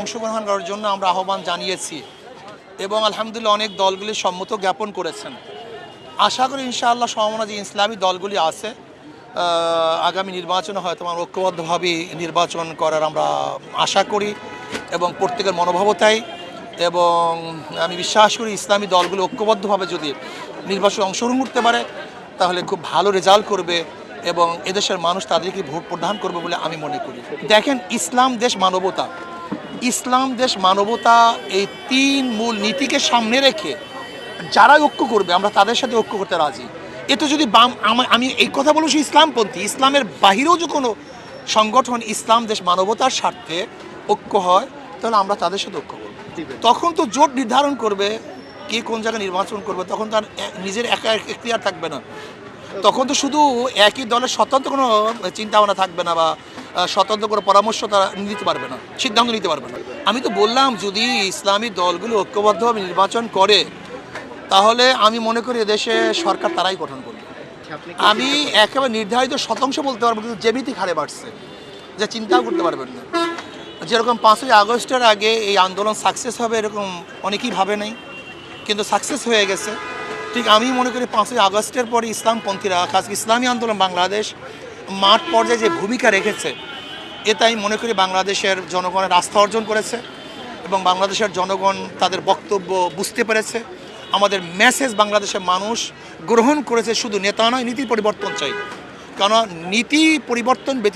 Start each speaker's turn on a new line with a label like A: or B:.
A: অংশগ্রহণ করার জন্য আমরা আহ্বান জানিয়েছি এবং আলহামদুলিল্লাহ অনেক দলগুলি সম্মত জ্ঞাপন করেছেন। আশা করি ইনশাআল্লাহ সম্ভাবনা যে ইসলামী দলগুলি আছে আগামী নির্বাচনে হয়তো আমরা ঐক্যবদ্ধভাবে নির্বাচন করার আমরা আশা করি এবং প্রত্যেকের মনোভাবতাই এবং আমি বিশ্বাস করি ইসলামী দলগুলো ঐক্যবদ্ধভাবে যদি নির্বাচনে অংশগ্রহণ করতে পারে, তাহলে খুব ভালো রেজাল্ট করবে এবং এদেশের মানুষ তাদেরকে ভোট প্রদান করবে বলে আমি মনে করি। দেখেন, ইসলাম দেশ মানবতা। ইসলাম দেশ মানবতা এই তিন মূল নীতিকে সামনে রেখে যারা ঐক্য করবে আমরা তাদের সাথে ঐক্য করতে রাজি। এতে যদি বাম আমা- আমি এই কথা বলছি ইসলামপন্থী। ইসলামের বাহিরেও যে কোনো সংগঠন ইসলাম দেশ মানবতার স্বার্থে ঐক্য হয় তাহলে আমরা তাদের সাথে ঐক্য করব। তখন তো জোট নির্ধারণ করবে কে কোন জায়গায় নির্বাচন করবে তখন তার নিজের একা এখতিয়ার থাকবে না। তখন তো শুধু একই দলের স্বতন্ত্র কোনো চিন্তা ভাবনা থাকবে না বা স্বতন্ত্র কোনো পরামর্শ তারা নিতে পারবে না সিদ্ধান্ত নিতে পারবে না। আমি তো বললাম যদি ইসলামী দলগুলো ঐক্যবদ্ধভাবে নির্বাচন করে তাহলে আমি মনে করি এদেশে সরকার তারাই গঠন করবে। আমি একেবারে নির্ধারিত শতাংশ বলতে পারব কিন্তু যেমিতি হারে বাড়ছে যা চিন্তাও করতে পারবেন না। যেরকম পাঁচই আগস্টের আগে এই আন্দোলন সাকসেস হবে এরকম অনেকেই ভাবে নাই কিন্তু সাকসেস হয়ে গেছে। ঠিক আমি মনে করি পাঁচই আগস্টের পরে ইসলামপন্থীরা খাস করে ইসলামী আন্দোলন বাংলাদেশ মাঠ পর্যায়ে যে ভূমিকা রেখেছে এটা আমি মনে করি বাংলাদেশের জনগণের আস্থা অর্জন করেছে এবং বাংলাদেশের জনগণ তাদের বক্তব্য বুঝতে পেরেছে। আমাদের মেসেজ বাংলাদেশের মানুষ গ্রহণ করেছে শুধু নেতা নয়, নীতি পরিবর্তন চাই। কারণ নীতি পরিবর্তন